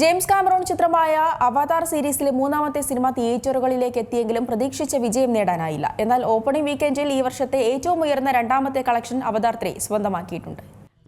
James Cameron ചിത്രമായ അവതാർ സീരീസിലെ മൂന്നാമത്തെ സിനിമ തിയേറ്ററുകളിലേക്ക് എത്തിയെങ്കിലും പ്രതീക്ഷിച്ച വിജയം നേടാനായില്ല. എന്നാൽ ഓപ്പണിംഗ് വീക്കെൻഡിൽ ഈ വർഷത്തെ ഏറ്റവും ഉയർന്ന രണ്ടാമത്തെ കളക്ഷൻ അവതാർ ത്രീ സ്വന്തമാക്കിയിട്ടുണ്ട്.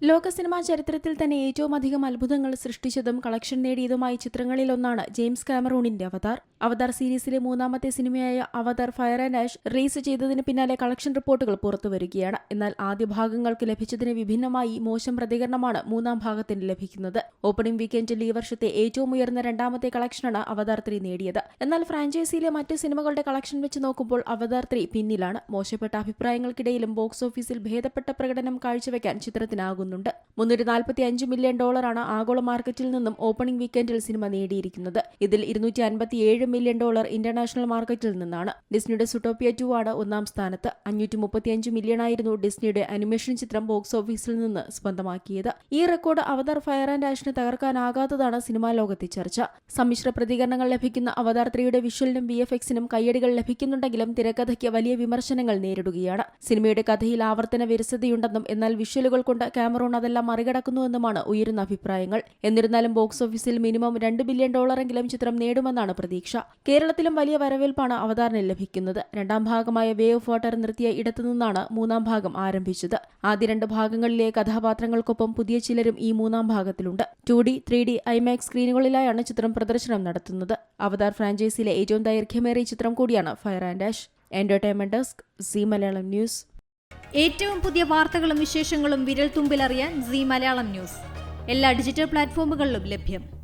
ലോക സിനിമാ ചരിത്രത്തിൽ തന്നെ ഏറ്റവും അധികം അത്ഭുതങ്ങൾ സൃഷ്ടിച്ചതും കളക്ഷൻ നേടിയതുമായ ചിത്രങ്ങളിലൊന്നാണ് ജെയിംസ് കാമറൂണിന്റെ അവതാർ. അവതാർ സീരീസിലെ മൂന്നാമത്തെ സിനിമയായ Avatar Fire and Ash release ചെയ്തതിന് പിന്നാലെ കളക്ഷൻ റിപ്പോർട്ടുകൾ പുറത്തു വരികയാണ്. എന്നാൽ ആദ്യ ഭാഗങ്ങൾക്ക് ലഭിച്ചതിന് വിഭിന്നമായി മോശം പ്രതികരണമാണ് മൂന്നാം ഭാഗത്തിന് ലഭിക്കുന്നത്. ഓപ്പണിംഗ് വീക്കെൻഡിൽ ഈ വർഷത്തെ ഏറ്റവും ഉയർന്ന രണ്ടാമത്തെ കളക്ഷനാണ് അവതാർ ത്രീ നേടിയത്. എന്നാൽ ഫ്രാഞ്ചൈസിയിലെ മറ്റ് സിനിമകളുടെ കളക്ഷൻ വെച്ച് നോക്കുമ്പോൾ അവതാർ ത്രീ പിന്നിലാണ്. മോശപ്പെട്ട അഭിപ്രായങ്ങൾക്കിടയിലും ബോക്സ് ഓഫീസിൽ ഭേദപ്പെട്ട പ്രകടനം കാഴ്ചവെക്കാൻ ചിത്രത്തിനാകുന്നുണ്ട്. മുന്നൂറ്റി നാൽപ്പത്തി അഞ്ച് മില്യൺ ഡോളറാണ് ആഗോള മാർക്കറ്റിൽ നിന്നും ഓപ്പണിംഗ് വീക്കെൻഡിൽ സിനിമ നേടിയിരിക്കുന്നത്. ഇതിൽ ഇരുന്നൂറ്റി അൻപത്തിയേഴ് മില്യൺ ഡോളർ ഇന്റർനാഷണൽ മാർക്കറ്റിൽ നിന്നാണ് ഡിസ്നിയുടെ സുട്ടോപ്പിയ ടു ആണ് ഒന്നാം സ്ഥാനത്ത്. അഞ്ഞൂറ്റി മുപ്പത്തിയഞ്ച് മില്യൺ ആയിരുന്നു ഡിസ്നിയുടെ അനിമേഷൻ ചിത്രം ബോക്സ് ഓഫീസിൽ നിന്ന് സ്വന്തമാക്കിയത്. ഈ റെക്കോർഡ് അവതാർ ഫയർ ആൻഡ് ആഷിന് തകർക്കാനാകാത്തതാണ് സിനിമാ ലോകത്തെ ചർച്ച. സമ്മിശ്ര പ്രതികരണങ്ങൾ ലഭിക്കുന്ന അവതാർ ത്രീയുടെ വിഷ്വലിനും വി എഫ് എക്സിനും കയ്യടികൾ ലഭിക്കുന്നുണ്ടെങ്കിലും തിരക്കഥയ്ക്ക് വലിയ വിമർശനങ്ങൾ നേരിടുകയാണ്. സിനിമയുടെ കഥയിൽ ആവർത്തന വിരസതയുണ്ടെന്നും എന്നാൽ വിഷ്വലുകൾ കൊണ്ട് കാമറൂൺ അതെല്ലാം മറികടക്കുന്നുവെന്നുമാണ് ഉയരുന്ന അഭിപ്രായങ്ങൾ. എന്നിരുന്നാലും ബോക്സ് ഓഫീസിൽ മിനിമം രണ്ട് ബില്യൺ ഡോളറെങ്കിലും ചിത്രം നേടുമെന്നാണ് പ്രതീക്ഷ. കേരളത്തിലും വലിയ വരവേൽപ്പാണ് അവതാറിന് ലഭിക്കുന്നത്. രണ്ടാം ഭാഗമായ വേ ഓഫ് വാട്ടർ നിർത്തിയ ഇടത്തു നിന്നാണ് മൂന്നാം ഭാഗം ആരംഭിച്ചത്. ആദ്യ രണ്ട് ഭാഗങ്ങളിലെ കഥാപാത്രങ്ങൾക്കൊപ്പം പുതിയ ചിലരും ഈ മൂന്നാം ഭാഗത്തിലുണ്ട്. Two D three D IMAX സ്ക്രീനുകളിലായാണ് ചിത്രം പ്രദർശനം നടത്തുന്നത്. അവതാർ ഫ്രാഞ്ചൈസിയിലെ ഏറ്റവും ദൈർഘ്യമേറിയ ചിത്രം കൂടിയാണ് Fire and Ash entertainment desk Zee Malayalam news ഏറ്റവും പുതിയ വാർത്തകളും വിശേഷങ്ങളും വിരൽ തുമ്പിലറിയാൻ സി മലയാളം ന്യൂസ് എല്ലാ ഡിജിറ്റൽ പ്ലാറ്റ്ഫോമുകളിലും ലഭ്യം.